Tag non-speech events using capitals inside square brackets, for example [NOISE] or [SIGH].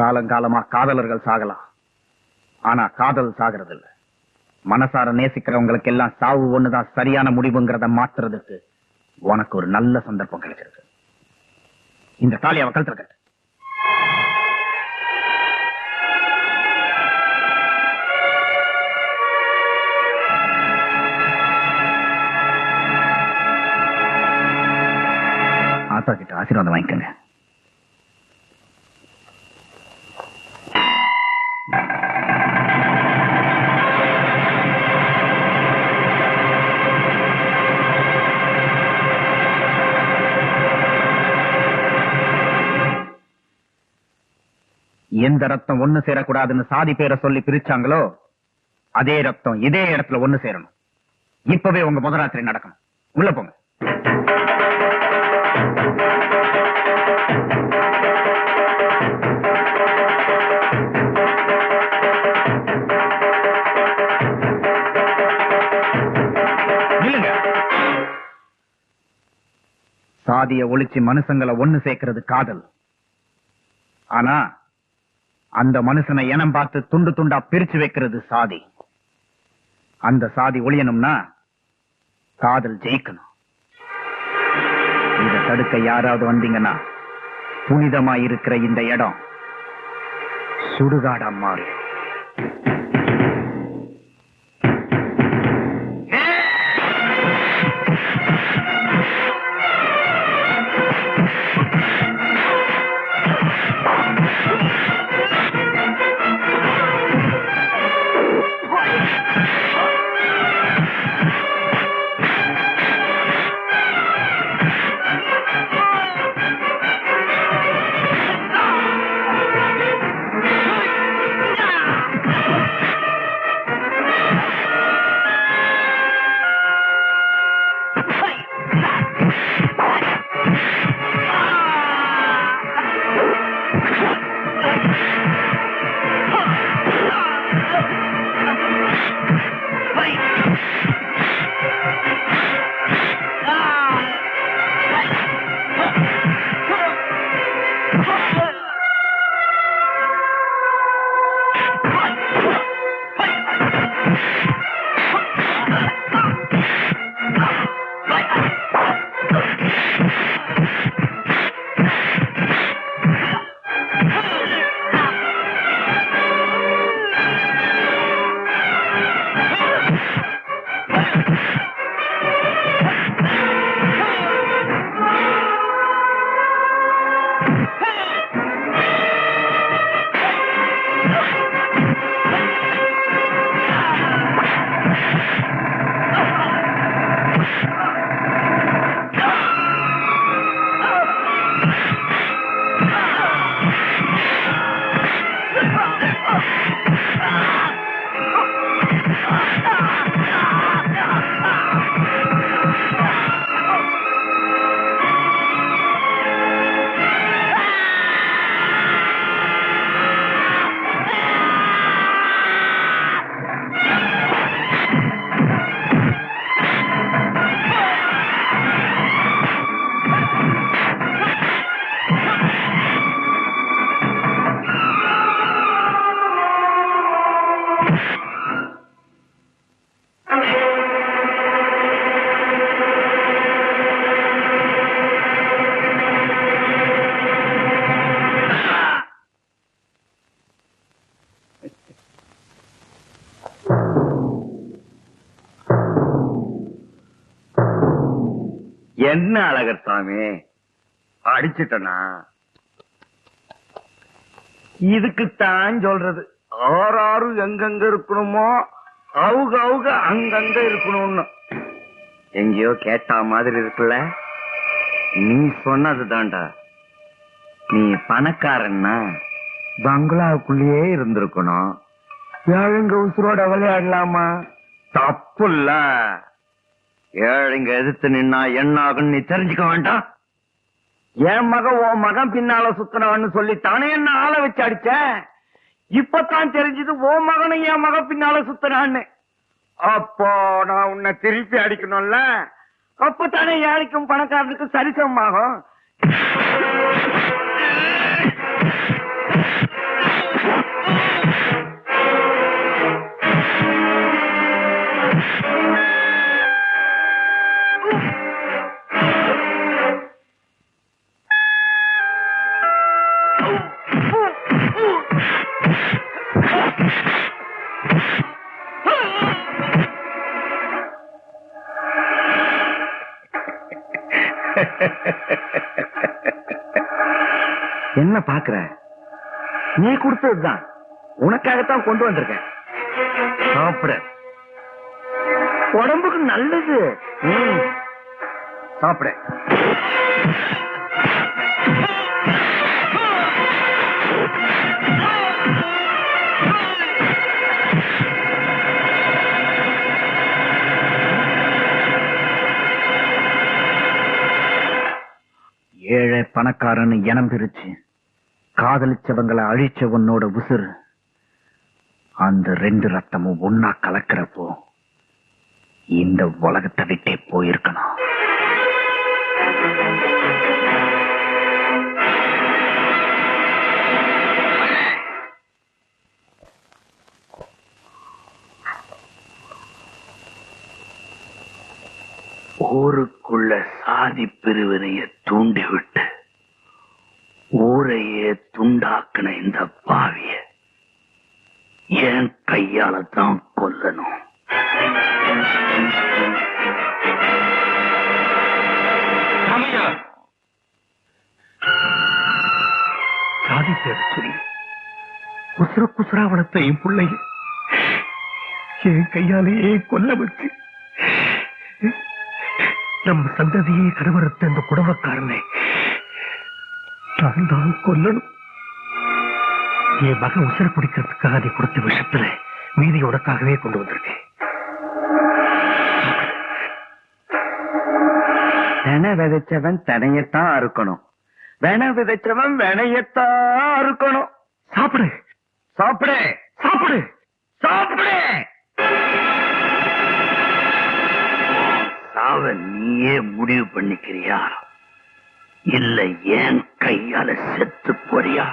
காலங்காலமா காதலர்கள் சாகலாம். ஆனா காதல் சாகிறது இல்ல மனசார நேசிக்கிறவங்களுக்கு எல்லாம் சாவு ஒண்ணுதான் சரியான முடிவுங்கிறத மாத்துறதுக்கு உனக்கு ஒரு நல்ல சந்தர்ப்பம் கிடைச்சிருக்கு. இந்த தாலி அவ கழுத்துல ஆத்தா கிட்ட ஆசீர்வாதம் வாங்கிக்கோங்க. எந்த ரத்தம் ஒண்ணு சேரக்கூடாதுன்னு சாதி பேரை சொல்லி பிரிச்சாங்களோ அதே ரத்தம் இதே இடத்துல ஒண்ணு சேரணும். இப்பவே உங்க முதராத்திரி நடக்கணும். உள்ள போங்க. சாதிய ஒழிச்சு மனுஷங்களை ஒண்ணு சேர்க்கிறது காதல். ஆனா அந்த மனுஷனை இனம் பார்த்து துண்டு துண்டா பிரிச்சு வைக்கிறது சாதி. அந்த சாதி ஒழியணும்னா காதல் ஜெயிக்கணும். இத தடுக்க யாராவது வந்தீங்கன்னா புனிதமா இருக்கிற இந்த இடம் சுடுகாடா மாறி. என்ன அழகர் சாமி அடிச்சிட்டனா? இதுக்குத்தான் சொல்றது. ஆறாறு எங்கெங்க இருக்கணுமோ அவுக அவுக அங்கங்க இருக்கணும்னு. எங்கேயோ கேட்டா மாதிரி இருக்குல்ல? நீ சொன்னதுதான்டா. நீ பணக்காரன்னா பங்களாவுக்குள்ளேயே இருந்திருக்கணும். ஏழுங்க உசுரோட விளையாடலாமா? தப்புல்ல. ஏழைங்க எதிர்த்து நின்னா என்ன ஆகும் நீ தெரிஞ்சுக்க வேண்டாம். என் மகன் உன் மகன் பின்னால சுத்தினவன்னு சொல்லி தானே என்ன ஆளை வச்சு அடிச்ச? இப்பதான் தெரிஞ்சது உன் மகனும் என் மகன் பின்னால சுத்தினான்னு. அப்போ நான் உன்னை திருப்பி அடிக்கணும்ல? அப்பதானே ஏழைக்கும் பணக்காரனுக்கும் சரிசமமாகும்? [LAUGHS] என்ன பாக்குற நீ கொடுத்ததுதான். உனக்காகத்தான் கொண்டு வந்திருக்கேன். சாப்பிடு. உடம்புக்கு நல்லது. சாப்பிட சாப்பிடு. ஏழை பணக்காரன்னு இனம் பிரிச்சு காதலிச்சவங்களை அழிச்ச உன்னோட உசுறு. அந்த ரெண்டு ரத்தமும் ஒன்னா கலக்கிறப்போ இந்த உலகத்தை விட்டே போயிருக்கணும். ஊருக்குள்ள சாதி பிரிவினையை என் கையால தான் கொல்லணும் சாதி பேர் சொல்லி குசுர குசுரா வளர்த்த என் பிள்ளைய என் கையாலேயே கொல்ல வச்சு நம்ம சந்ததியை கருவறுத்த இந்த குடும்பக்காரனை நான் தான் கொல்லணும். என் மகன் உசுர குடிக்கிறதுக்காக நீ கொடுத்த விஷயத்துல மீதி உனக்காகவே கொண்டு வந்திருக்கேன். வென விதைச்சவன் தனையத்தான் அறுக்கணும். வென விதைச்சவன் வெனையத்தான் அறுக்கணும். சாப்பிடு. சாப்பிடு. சாப்பிடு. சாப்பிடு. சாவ நீயே முடிவு பண்ணிக்கிறியா? இல்ல ஏன் கையால செத்து போறியா?